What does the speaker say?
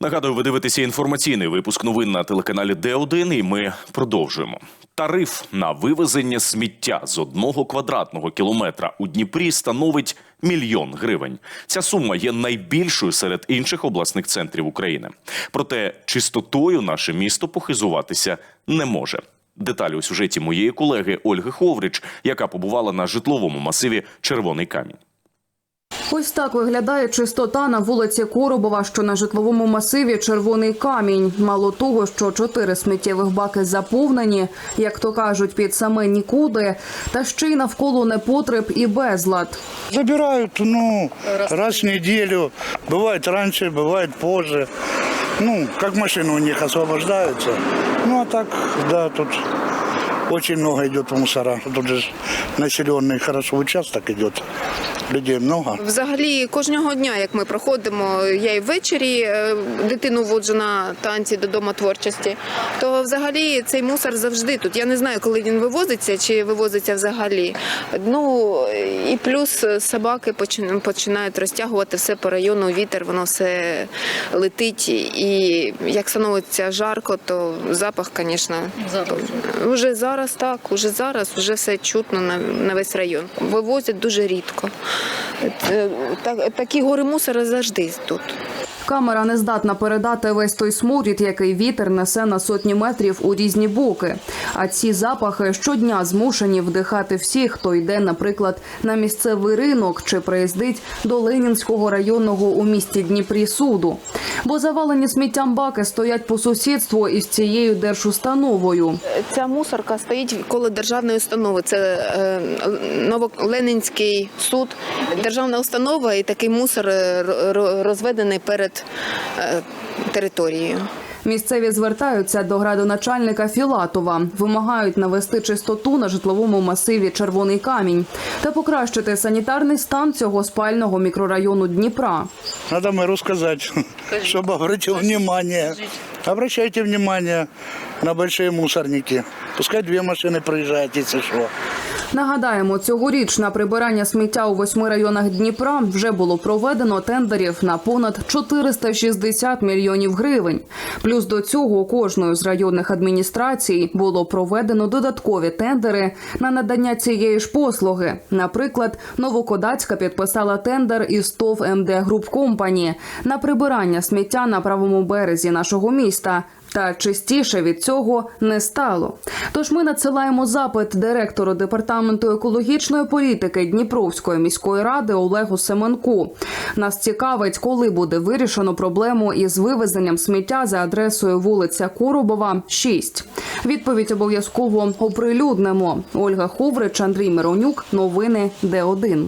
Нагадую, ви дивитеся інформаційний випуск новин на телеканалі Д1 і ми продовжуємо. Тариф на вивезення сміття з одного квадратного кілометра у Дніпрі становить мільйон гривень. Ця сума є найбільшою серед інших обласних центрів України. Проте чистотою наше місто похизуватися не може. Деталі у сюжеті моєї колеги Ольги Ховрич, яка побувала на житловому масиві Червоний камінь. Ось так виглядає чистота на вулиці Коробова, що на житловому масиві Червоний камінь. Мало того, що чотири сміттєвих баки заповнені, як то кажуть, під саме нікуди, та ще й навколо непотреб і безлад. Забирают, ну, раз в неделю. Бывает раньше, бывает позже. Ну, как машины у них освобождаются. Ну, а так, да, тут очень много идет мусора. Тут же ж населенный хорошо участок идет. Людей много. Взагалі кожного дня, як ми проходимо, я і ввечері е, дитину воджу на танці додому творчості, то взагалі цей мусор завжди тут. Я не знаю, коли він вивозиться чи вивозиться взагалі. Ну і плюс собаки почи- починають розтягувати все по району, вітер, воно все летить. І як становиться жарко, то запах, звісно, вже зараз так, уже зараз вже все чутно на, на весь район. Вивозять дуже рідко. Е, Так, такі гори мусора завжди тут. Камера не здатна передати весь той сморід, який вітер несе на сотні метрів у різні боки. А ці запахи щодня змушені вдихати всі, хто йде, наприклад, на місцевий ринок чи приїздить до Ленінського районного у місті Дніпрі суду. Бо завалені сміттям баки стоять по сусідству із цією держустановою. Ця мусорка стоїть коло державної установи. Це е, Новоленінський суд, державна установа, і такий мусор е, ро- ро- розведений перед е, територією. Місцеві звертаються до градоначальника Філатова, вимагають навести чистоту на житловому масиві Червоний камінь та покращити санітарний стан цього спального мікрорайону Дніпра. Надо мэру сказать, чтобы обратил внимание. Обращайте внимание на большие мусорники. Пускай две машины проезжают, если что. Нагадаємо, цьогоріч на прибирання сміття у восьми районах Дніпра вже було проведено тендерів на понад 460 мільйонів гривень. Плюс до цього кожною з районних адміністрацій було проведено додаткові тендери на надання цієї ж послуги. Наприклад, Новокодацька підписала тендер із ТОВ МД Груп Компані на прибирання сміття на правому березі нашого міста. Та чистіше від цього не стало. Тож ми надсилаємо запит директору департаменту екологічної політики Дніпровської міської ради Олегу Семенку. Нас цікавить, коли буде вирішено проблему із вивезенням сміття за адресою вулиця Коробова, 6. Відповідь обов'язково оприлюднимо. Ольга Ховрич, Андрій Миронюк. Новини Д1.